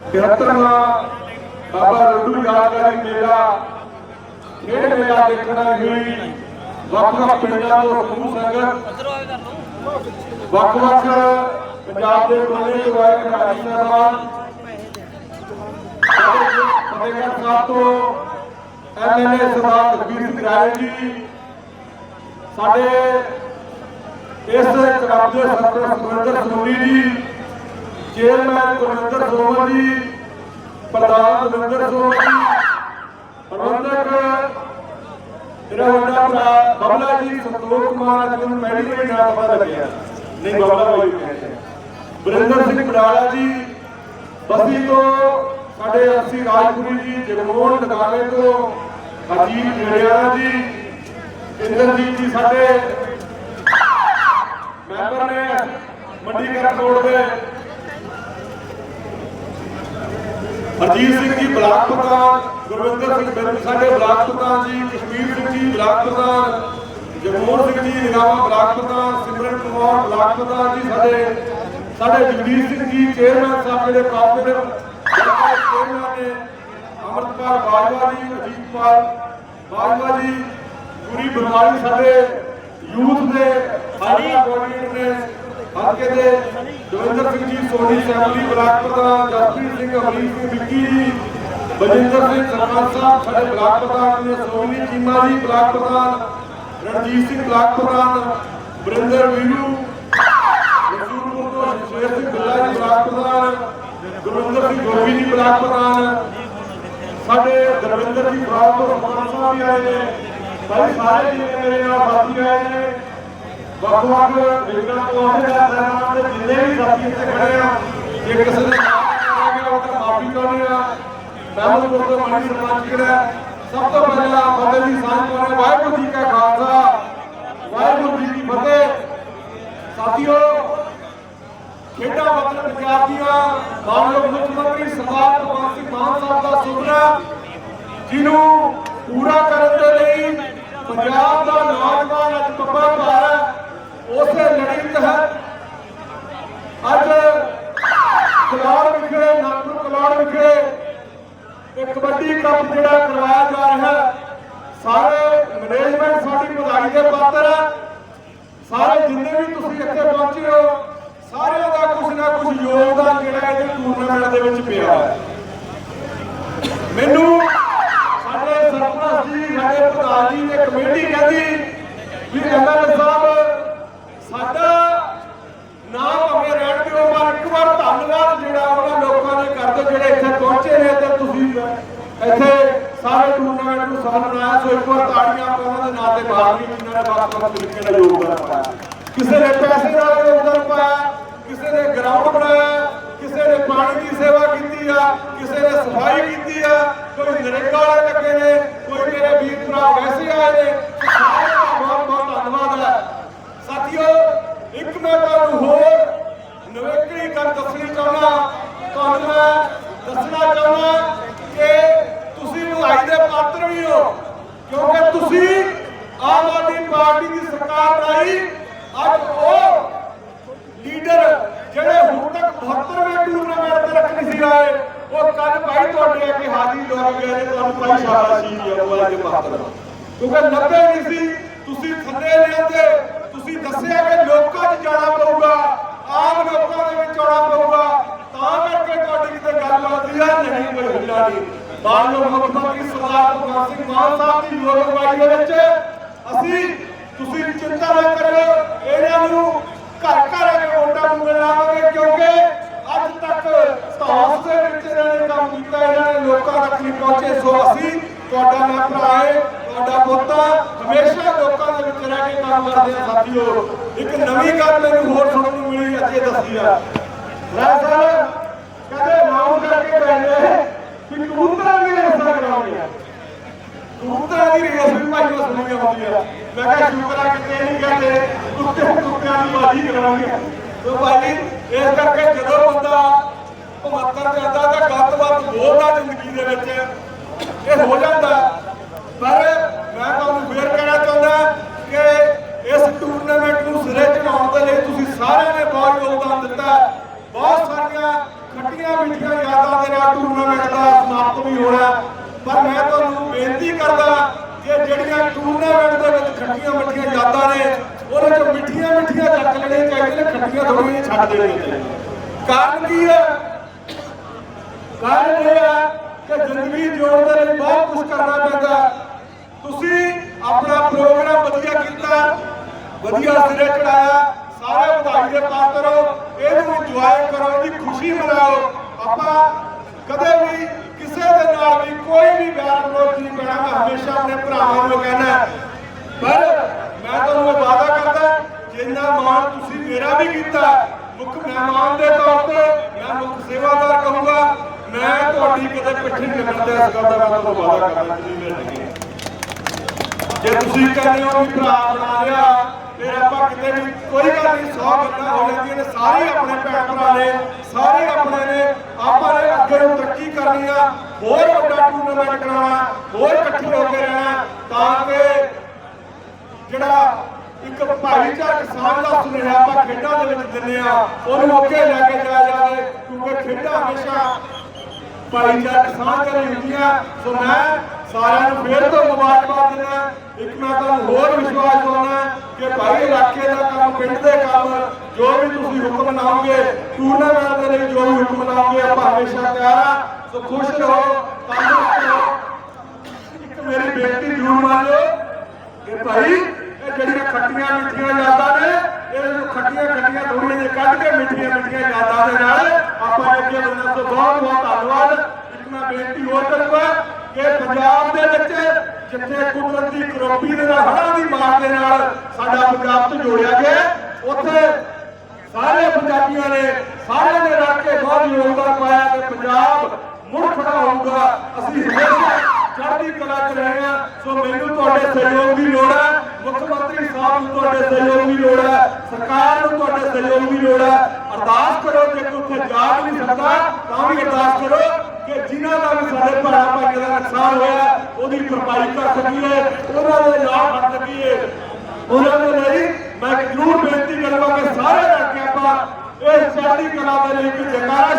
73ਵਾਂ ਬਾਬਾ ਲੱਡੂ ਯਾਦਗਾਰੀ ਮੇਲਾ ਖੇਡ ਮੇਲਾ ਦੇਖਣ ਆਈ ਵੱਖ-ਵੱਖ ਪਿੰਡਾਂ ਤੋਂ ਸਮੂਹ ਸੰਗਤ ਵੱਖ-ਵੱਖ ਪੰਜਾਬ ਦੇ ਕੋਨੇ ਤੋਂ ਖਿਡਾਰੀ ਸਾਹਿਬਾਨ ਫਤਿਹਗੜ੍ਹ ਸਾਹਿਬ ਤੋਂ ਐਮਐਲਏ ਸਰਦਾਰ ਲਖਬੀਰ ਸਿੰਘ ਰਾਏ ਜੀ, ਸਾਡੇ ਇਸ ਕਲੱਬ ਦੇ ਸਰਪ੍ਰਸਤ ਸੁਰਿੰਦਰ ਸੋਨੀ ਜੀ ਚੇਅਰਮੈਨ ਗੁਰਵਿੰਦਰ ਸੋਮਲ ਜੀ ਪ੍ਰਧਾਨ ਗੁਰਵਿੰਦਰ ਸੋਮਲ ਜੀ ਪ੍ਰਬੰਧਕ ਜਿਹੜਾ ਵੱਡਾ ਭਰਾ ਬਬਲਾ ਜੀ, ਸੰਤੋਖ ਕੁਮਾਰ ਅੱਜ ਨੂੰ ਮੈਡੀਕਲ ਦਾ ਪਤਾ ਲੱਗਿਆ ਨਹੀਂ, ਬਬਲਾ ਭਾਈ ਕਹਿੰਦੇ ਆ। ਸਿੰਘ ਬਡਾਲਾ ਜੀ, ਬਸੀ ਤੋਂ ਸਾਡੇ ਅਸੀਂ ਰਾਜਪੁਰੀ ਜੀ, ਜਗਮੋਹਨ ਟਕਾਲੇ ਤੋਂ ਅਜੀਤ ਜੜਿਆਣਾ ਜੀ, ਇੰਦਰਜੀਤ ਜੀ ਸਾਡੇ ਮੈਂਬਰ ਨੇ ਮੰਡੀਕਰਨ ਬੋਰਡ ਦੇ ਹਰਜੀਤ ਸਿੰਘ ਜੀ ਬਲਾਕ ਪ੍ਰਧਾਨ ਗੁਰਵਿੰਦਰ ਸਿੰਘ ਬਿਰਮ ਸਾਡੇ ਬਲਾਕ ਪ੍ਰਧਾਨ ਜੀ ਕਸ਼ਮੀਰ ਸਿੰਘ ਜੀ ਬਲਾਕ ਪ੍ਰਧਾਨ ਜਗਮੋਹਨ ਸਿੰਘ ਜੀ ਨਿਗਾਮਾ ਬਲਾਕ ਪ੍ਰਧਾਨ ਸਿਮਰਨ ਕੁਮਾਰ ਬਲਾਕ ਪ੍ਰਧਾਨ ਜੀ ਸਾਡੇ ਸਾਡੇ ਜਗਦੀਸ਼ ਸਿੰਘ ਜੀ ਚੇਅਰਮੈਨ ਸਾਹਿਬ ਜਿਹੜੇ ਕਾਫੀ ਦੇ ਚੇਅਰਮੈਨ ਨੇ ਅਮਰਪਾਲ ਬਾਜਵਾ ਜੀ ਅਜੀਤਪਾਲ ਬਾਜਵਾ ਜੀ ਪੂਰੀ ਬਿਮਾਰੀ ਸਾਡੇ ਯੂਥ ਦੇ ਹਾਰੀ ਕੋਆਰਡੀਨੇਟਰ ਨੇ ਹਲਕੇ ਦੇ ਸਿੰਘ ਜੀ ਸੋਨੀ ਸੈਮਲੀ ਬਲਾਕ ਪ੍ਰਧਾਨ ਜਸਪ੍ਰੀਤ ਸਿੰਘ ਅਮਰੀਕ ਸਿੰਘ ਵਿੱਕੀ ਜੀ ਬਜਿੰਦਰ ਸਿੰਘ ਸਰਪੰਚ ਸਾਹਿਬ, ਸਾਡੇ ਬਲਾਕ ਪ੍ਰਧਾਨ ਨੇ ਸੋਨੀ ਚੀਮਾ ਜੀ, ਬਲਾਕ ਪ੍ਰਧਾਨ ਰਣਜੀਤ ਸਿੰਘ, ਬਲਾਕ ਪ੍ਰਧਾਨ ਬਰਿੰਦਰ ਵੀਰੂ, ਰਸੂਲਪੁਰ ਤੋਂ ਸ਼ੇਰ ਸਿੰਘ ਬਿੱਲਾ ਜੀ, ਬਲਾਕ ਪ੍ਰਧਾਨ ਗੁਰਵਿੰਦਰ ਸਿੰਘ ਗੋਬੀ ਜੀ, ਬਲਾਕ ਪ੍ਰਧਾਨ ਸਾਡੇ ਦਰਵਿੰਦਰ ਜੀ ਬਰਾੜ ਤੋਂ ਸਰਪੰਚ ਸਾਹਿਬ ਵੀ ਆਏ ਨੇ। ਭਾਈ ਸਾਰੇ ਮੇਰੇ ਨਾਲ ਸਾਥੀ ਆਏ ਨੇ। ਵੱਖ-ਵੱਖ ਵਿਗੜਾਂ ਤੋਂ ਆਉਂਦੇ ਆ ਦੇ ਜਿੰਨੇ ਵੀ ਸਾਥੀ ਇੱਥੇ ਖੜੇ ਆ, ਜੇ ਕਿਸੇ ਨੇ ਮਾਫੀ ਚਾਹੁੰਦੇ ਆ। ਮਹਿਮਦਪੁਰ ਤੋਂ ਮਾਨੀ ਸਰਪੰਚ ਜਿਹੜਾ ਸਭ ਤੋਂ ਪਹਿਲਾਂ ਫਤਿਹ ਦੀ ਸਾਂਝ ਪਾਉਣੇ ਵਾਹਿਗੁਰੂ ਜੀ ਕਾ ਖਾਲਸਾ, ਵਾਹਿਗੁਰੂ ਜੀ ਕੀ ਫਤਿਹ। ਸਾਥੀਓ, ਖੇਡਾਂ ਵਤਨ ਪੰਜਾਬ ਮਾਨਯੋਗ ਮੁੱਖ ਮੰਤਰੀ ਸਰਦਾਰ ਭਗਵੰਤ ਸਿੰਘ ਮਾਨ ਸਾਹਿਬ ਦਾ ਸੁਪਨਾ, ਜਿਹਨੂੰ ਪੂਰਾ ਕਰਨ ਦੇ ਲਈ ਪੰਜਾਬ ਦਾ ਨੌਜਵਾਨ ਅੱਜ ਪੱਪਾ ਭਾਰ ਹੈ ਉਸੇ ਲੜੀ ਤਹਿਤ ਅੱਜ ਕਲਾੜ ਵਿਖੇ ਨਾਗਪੁਰ ਕਲਾੜ ਵਿਖੇ ਇੱਕ ਕਬੱਡੀ ਕੱਪ ਜਿਹੜਾ ਕਰਵਾਇਆ ਜਾ ਰਿਹਾ ਹੈ। ਸਾਰੇ ਮੈਨੇਜਮੈਂਟ ਸਾਡੀ ਵਧਾਈ ਦੇ ਪਾਤਰ ਹੈ। ਸਾਰੇ ਜਿੰਨੇ ਵੀ ਤੁਸੀਂ ਇੱਥੇ ਪਹੁੰਚੇ ਹੋ, ਸਾਰਿਆਂ ਦਾ ਕੁਝ ਨਾ ਕੁਝ ਯੋਗਦਾਨ ਜਿਹੜਾ ਇਹਦੇ ਟੂਰਨਾਮੈਂਟ ਦੇ ਵਿੱਚ ਪਿਆ ਹੈ। ਮੈਨੂੰ ਸਾਡੇ ਸਰਪੰਚ ਜੀ, ਸਾਡੇ ਪ੍ਰਧਾਨ ਜੀ ਨੇ ਕਮੇਟੀ ਕਹਿੰਦੀ ਵੀ ਐਮਐਲਏ ਸਾਹਿਬ ਸਾਡਾ ਨਾਮ ਭਾਵੇਂ ਰਹਿਣ ਦਿਓ ਪਰ ਇੱਕ ਵਾਰ ਧੰਨਵਾਦ ਜਿਹੜਾ ਉਹਨਾਂ ਲੋਕਾਂ ਨੇ ਕਰ ਦਿਓ ਜਿਹੜੇ ਇੱਥੇ ਪਹੁੰਚੇ ਨੇ ਤੇ ਤੁਸੀਂ ਇੱਥੇ ਸਾਰੇ ਟੂਰਨਾਮੈਂਟ ਨੂੰ ਸਫਲ ਬਣਾਇਆ ਸੋ ਇੱਕ ਵਾਰ ਤਾੜੀਆਂ ਆਪਾਂ ਉਹਨਾਂ ਦੇ ਨਾਂ ਤੇ ਮਾਰ ਲਈ ਜਿਨ੍ਹਾਂ ਨੇ ਵੱਖ-ਵੱਖ ਯੋਗਦਾਨ ਪਾਇਆ? ਕਿਸੇ ਨੇ ਪੈਸੇ ਨਾਲ ਯੋਗਦਾਨ ਪਾਇਆ, ਕਿਸੇ ਨੇ ਗਰਾਊਂਡ ਬਣਾਇਆ, ਕਿਸੇ ਨੇ ਪਾਣੀ ਦੀ ਸੇਵਾ ਕੀਤੀ ਆ, ਕਿਸੇ ਨੇ ਸਫ਼ਾਈ ਕੀਤੀ ਆ, ਕੋਈ ਨਰੇਗਾ ਵਾਲੇ ਲੱਗੇ ਨੇ, ਕੋਈ ਮੇਰੇ ਵੀਰ ਭਰਾ ਵੈਸੇ ਆਏ ਨੇ ਸਾਰਿਆਂ ਦਾ ਬਹੁਤ ਬਹੁਤ ਧੰਨਵਾਦ ਹੈ ਸਾਥੀਓ ਇੱਕ ਮੈਂ ਤੁਹਾਨੂੰ ਹੋਰ ਨਵੇਕਲੀ ਗੱਲ ਦੱਸਣੀ ਚਾਹੁੰਦਾ ਤੁਹਾਨੂੰ ਮੈਂ ਦੱਸਣਾ ਚਾਹੁੰਦਾ ਕਿ ਤੁਸੀਂ ਵਧਾਈ ਦੇ ਪਾਤਰ ਵੀ ਹੋ ਕਿਉਂਕਿ ਤੁਸੀਂ ਆਮ ਆਦਮੀ ਪਾਰਟੀ ਦੀ ਸਰਕਾਰ ਬਣਾਈ ਅੱਜ ਉਹ ਲੀਡਰ ਜਿਹੜੇ ਹੁਣ ਤੱਕ 72ਵੇਂ ਟੂਰਨਾਮੈਂਟ ਤੇ ਰੱਖਣੀ ਸੀ ਆਏ ਉਹ ਕੱਲ ਭਾਈ ਤੁਹਾਡੇ ਅੱਗੇ ਹਾਜ਼ਰੀ ਲਵਾ ਗਏ ਨੇ ਤੁਹਾਨੂੰ ਭਾਈ ਸ਼ਾਬਾਸ਼ੀ ਦੀ ਅਗਵਾਈ ਦੇ ਪਾਤਰ ਕਿਉਂਕਿ 90 ਨਹੀਂ ਸੀ ਤੁਸੀਂ ਥੱਲੇ ਲਿਆਂਦੇ ਤੁਸੀਂ ਦੱਸਿਆ ਕਿ ਲੋਕਾਂ 'ਚ ਜਾਣਾ ਪਊਗਾ ਆਮ ਲੋਕਾਂ ਦੇ ਵਿੱਚ ਆਉਣਾ ਪਊਗਾ ਤਾਂ ਕਰਕੇ ਤੁਹਾਡੀ ਕਿਤੇ ਗੱਲ ਹੁੰਦੀ ਆ ਨਹੀਂ ਕੋਈ ਹਿੱਲਾ ਨਹੀਂ ਮਾਨਯੋਗ ਮੁੱਖ ਮੰਤਰੀ ਸਰਦਾਰ ਭਗਵੰਤ ਸਿੰਘ ਮਾਨ ਸਾਹਿਬ ਦੀ ਯੋਗ ਅਗਵਾਈ ਦੇ ਵਿੱਚ ਅਸੀਂ ਤੁਸੀਂ ਚਿੰਤਾ ਨਾ ਕਰਿਓ ਇਹਨਾਂ ਨੂੰ ਘਰ ਘਰ ਆ ਕੇ ਵੋਟਾਂ ਨੂੰ ਮਿਲਾਵਾਂਗੇ ਕਿਉਂਕਿ ਅੱਜ ਤੱਕ ਧੌਸ ਦੇ ਵਿੱਚ ਇਹਨਾਂ ਨੇ ਕੰਮ ਕੀਤਾ ਇਹਨਾਂ ਨੇ ਲੋਕਾਂ ਤੱਕ ਨਹੀਂ ਪਹੁੰਚੇ ਸੋ ਅਸੀਂ ਤੁਹਾਡਾ ਨਾ ਭਰਾ ਹੈ, ਤੁਹਾਡਾ ਪੋਤਾ ਹਮੇਸ਼ਾ ਲੋਕਾਂ ਦੇ ਵਿੱਚ ਰਹਿ ਕੇ ਕੰਮ ਕਰਦੇ ਆ, ਸਾਥੀਓ। ਇੱਕ ਨਵੀਂ ਗੱਲ ਮੈਨੂੰ ਹੋਰ ਸੁਣਨ ਨੂੰ ਮਿਲੀ, ਅੱਜ ਦੱਸੀ ਆ ਰਾਜ ਸਾਹਿਬ ਕਹਿੰਦੇ ਨਾਮ ਕਰਕੇ ਕਹਿੰਦੇ ਕਿ ਕਬੂਤਰਾਂ ਦੀ ਰਸਤਾ ਕਰਾਉਣੀ ਆ। ਕਬੂਤਰਾਂ ਦੀ ਰੇਸ ਵੀ ਭਾਈ ਨੂੰ ਸੁਣੀਆਂ ਹੁੰਦੀਆਂ। ਮੈਂ ਕਿਹਾ ਸ਼ੁਕਰ ਆ ਕਿ ਇਹ ਨਹੀਂ ਕਹਿੰਦੇ, ਕੁੱਤੇ ਕੁੱਤਿਆਂ ਦੀ ਬਾਜੀ ਕਰਾਂਗੇ ਤੋ ਭਾਈ, ਇਸ ਕਰਕੇ ਜਦੋਂ ਬੰਦਾ 75 ਤੇ ਆਂਦਾ ਤਾਂ ਗੱਤ ਵੱਤ ਬੋਲਦਾ ਜ਼ਿੰਦਗੀ ਦੇ ਵਿੱਚ। ਇਹ ਹੋ ਜਾਂਦਾ। ਪਰ ਮੈਂ ਤੁਹਾਨੂੰ ਫੇਰ ਕਹਿਣਾ ਚਾਹੁੰਦਾ ਕਿ ਇਸ ਟੂਰਨਾਮੈਂਟ ਨੂੰ ਸਿਰੇ ਚੜਾਉਣ ਦੇ ਲਈ ਤੁਸੀਂ ਸਾਰਿਆਂ ਨੇ ਬਹੁਤ ਯੋਗਦਾਨ ਦਿੱਤਾ। ਬਹੁਤ ਸਾਰੀਆਂ ਖੱਟੀਆਂ ਮਿੱਠੀਆਂ ਯਾਦਾਂ ਦੇ ਨਾਲ ਟੂਰਨਾਮੈਂਟ ਦਾ ਸਮਾਪਤ ਵੀ ਹੋਣਾ। ਪਰ ਮੈਂ ਤੁਹਾਨੂੰ ਬੇਨਤੀ ਕਰਦਾ ਕਿ ਜਿਹੜੀਆਂ ਟੂਰਨਾਮੈਂਟ ਦੇ ਵਿੱਚ ਖੱਟੀਆਂ ਮਿੱਠੀਆਂ ਯਾਦਾਂ ਨੇ, ਉਹਦੇ ਚ ਮਿੱਠੀਆਂ ਮਿੱਠੀਆਂ ਚੱਕ ਲੈਣੀਆਂ ਚਾਹੀਦੀਆਂ ਨੇ, ਖੱਟੀਆਂ ਥੋੜ੍ਹੀਆਂ ਛੱਡ ਦੇਣੀਆਂ ਚਾਹੀਦੀਆਂ ਕਾਰਨ ਕੀ ਹੈ? ਕਾਰਨ ਇਹ ਹੈ ਕਿ ਜ਼ਿੰਦਗੀ ਜਿਉਣ ਦੇ ਲਈ ਬਹੁਤ ਕੁਝ ਕਰਨਾ ਪੈਂਦਾ ਤੁਸੀਂ ਆਪਣਾ ਪ੍ਰੋਗਰਾਮ ਵਧੀਆ ਕੀਤਾ, ਵਧੀਆ ਸਿਰੇ ਚੜਾਇਆ, ਸਾਰੇ ਵਧਾਈ ਦੇ ਪਾਤਰ ਹੋ ਇਹਨੂੰ ਇੰਜੋਏ ਕਰੋ, ਇਹਦੀ ਖੁਸ਼ੀ ਮਨਾਓ। ਆਪਾਂ ਕਦੇ ਵੀ ਕਿਸੇ ਦੇ ਨਾਲ ਵੀ ਕੋਈ ਵੀ ਵੈਰ ਵਿਰੋਧ ਨਹੀਂ ਪੈਣਾ ਮੈਂ ਹਮੇਸ਼ਾ ਆਪਣੇ ਭਰਾਵਾਂ ਨੂੰ ਕਹਿਣਾ ਪਰ ਮੈਂ ਤੁਹਾਨੂੰ ਵਾਅਦਾ ਕਰਦਾ ਜਿੰਨਾ ਮਾਣ ਤੁਸੀਂ ਮੇਰਾ ਵੀ ਕੀਤਾ, ਮੁੱਖ ਮਹਿਮਾਨ ਦੇ ਤੌਰ ਤੇ, ਮੈਂ ਮੁੱਖ ਸੇਵਾਦਾਰ ਕਹੂੰਗਾ ਕਦੇ ਪਿੱਠ ਨਹੀਂ ਲੱਗਣ ਇਸ ਗੱਲ ਦਾ ਮੈਂ ਤੁਹਾਨੂੰ ਵਾਅਦਾ ਕਰਦਾ ਜੀ ਮੇਰੇ ਲਈ ਜੇ ਤੁਸੀਂ ਕਹਿੰਦੇ ਹੋ ਵੀ ਭਰਾ ਬਣਾ ਲਿਆ, ਫਿਰ ਆਪਾਂ ਕਿਤੇ ਵੀ ਕੋਈ ਗੱਲ ਨਹੀਂ 100 ਗੱਲਾਂ ਹੋ ਜਾਂਦੀਆਂ ਨੇ ਸਾਰੇ ਆਪਣੇ ਭੈਣ ਭਰਾ ਨੇ, ਸਾਰੇ ਆਪਣੇ ਨੇ, ਆਪਾਂ ਨੇ ਅੱਗੇ ਨੂੰ ਤਰੱਕੀ ਕਰਨੀ ਆ, ਹੋਰ ਵੱਡਾ ਟੂਰਨਾਮੈਂਟ ਕਰਾਉਣਾ, ਹੋਰ ਇਕੱਠੇ ਹੋ ਕੇ ਰਹਿਣਾ, ਤਾਂ ਕਿ ਜਿਹੜਾ ਇੱਕ ਭਾਈਚਾਰਕ ਸਾਂਝ ਦਾ ਸੁਨੇਹਾ ਆਪਾਂ ਖੇਡਾਂ ਦੇ ਵਿੱਚ ਦਿੰਦੇ ਆ ਉਹਨੂੰ ਅੱਗੇ ਲੈ ਕੇ ਜਾਇਆ ਜਾਵੇ, ਕਿਉਂਕਿ ਖੇਡਾਂ ਹਮੇਸ਼ਾ ਭਾਈਚਾਰਕ ਸਾਂਝ ਹੁੰਦੀਆਂ ਸੋ ਮੈਂ ਸਾਰਿਆਂ ਨੂੰ ਫੇਰ ਤੋਂ ਮੁਬਾਰਕਬਾਦ ਦਿੰਦਾ ਇੱਕ ਮੈਂ ਤੁਹਾਨੂੰ ਹੋਰ ਵਿਸ਼ਵਾਸ ਦਿਵਾਉਣਾ ਕਿ ਭਾਈ ਇਲਾਕੇ ਦਾ ਕੰਮ, ਪਿੰਡ ਦੇ ਕੰਮ ਜੋ ਵੀ ਤੁਸੀਂ ਹੁਕਮ ਲਾਓਗੇ ਟੂਰਨਾਮੈਂਟ ਦੇ ਲਈ ਜੋ ਵੀ ਹੁਕਮ ਲਾਓਗੇ ਆਪਾਂ ਹਮੇਸ਼ਾ ਤਿਆਰ ਆ। ਸੋ ਖੁਸ਼ ਰਹੋ, ਤੰਦਰੁਸਤ ਰਹੋ। ਇੱਕ ਮੇਰੀ ਬੇਨਤੀ ਜ਼ਰੂਰ ਮੰਨ ਲਓ ਕਿ ਭਾਈ ਇਹ ਜਿਹੜੀਆਂ ਖੱਟੀਆਂ ਮਿੱਠੀਆਂ ਯਾਦਾਂ ਨੇ ਜੋ ਖੱਟੀਆਂ ਥੋੜੀਆਂ ਜਿਹੀਆਂ ਕੱਢ ਕੇ ਮਿੱਠੀਆਂ ਮਿੱਠੀਆਂ ਯਾਦਾਂ ਦੇ ਨਾਲ ਆਪਾਂ ਅੱਗੇ ਵਧਣਾ ਤੋਂ ਬਹੁਤ ਬਹੁਤ ਧੰਨਵਾਦ। ਇੱਕ ਮੈਂ ਬੇਨਤੀ ਹੋਰ ਕਰੂੰਗਾ ਕਿ ਪੰਜਾਬ ਦੇ ਵਿੱਚ ਜਿੱਥੇ ਕੁਦਰਤੀ ਕਰੋਪੀ ਦੇ ਨਾਲ, ਹੜ੍ਹਾਂ ਦੀ ਮਾਰ ਦੇ ਨਾਲ ਸਾਡਾ ਪੰਜਾਬ ਤੋਂ ਜੋੜਿਆ ਗਿਆ, ਉੱਥੇ ਸਾਰੇ ਪੰਜਾਬੀਆਂ ਨੇ ਸਾਰਿਆਂ ਨੇ ਰਲ ਕੇ ਬਹੁਤ ਯੋਗਦਾਨ ਪਾਇਆ ਕਿ ਪੰਜਾਬ ਮੁੜ ਖੜਾ ਹੋਊਗਾ। ਅਸੀਂ ਹਮੇਸ਼ਾ ਚੜ੍ਹਦੀ ਕਲਾ ਚ ਰਹੇ ਹਾਂ, ਸੋ ਮੈਨੂੰ ਤੁਹਾਡੇ ਸਹਿਯੋਗ ਦੀ ਲੋੜ ਹੈ। ਮੁੱਖ ਮੰਤਰੀ ਸਾਹਿਬ ਨੂੰ ਤੁਹਾਡੇ ਸਹਿਯੋਗ ਦੀ ਲੋੜ ਹੈ, ਸਰਕਾਰ ਨੂੰ ਤੁਹਾਡੇ ਸਹਿਯੋਗ ਦੀ ਲੋੜ ਹੈ। ਅਰਦਾਸ ਕਰੋ ਜੇ ਕੋਈ ਉੱਥੇ ਜਾ ਨਹੀਂ ਸਕਦਾ, ਤਾਂ ਵੀ ਅਰਦਾਸ ਕਰੋ ਕਿ ਜਿਨ੍ਹਾਂ ਦਾ ਵੀ ਸਾਡੇ ਭਰਾ ਭਾਈਆਂ ਦਾ ਨੁਕਸਾਨ ਹੋਇਆ, ਉਹਦੀ ਭਰਪਾਈ ਕਰ ਸਕੀਏ, ਉਹਨਾਂ ਦੇ ਨਾਲ ਫੜ ਸਕੀਏ। ਉਹਨਾਂ ਦੇ ਲਈ ਮੈਂ ਜ਼ਰੂਰ ਬੇਨਤੀ ਕਰਾਂਗਾ ਕਿ ਸਾਰੇ ਰਲ ਆਪਾਂ ਇਹ ਚੜ੍ਹਦੀ ਕਲਾ ਦੇ ਲਈ ਇੱਕ ਜਕਾਰਾ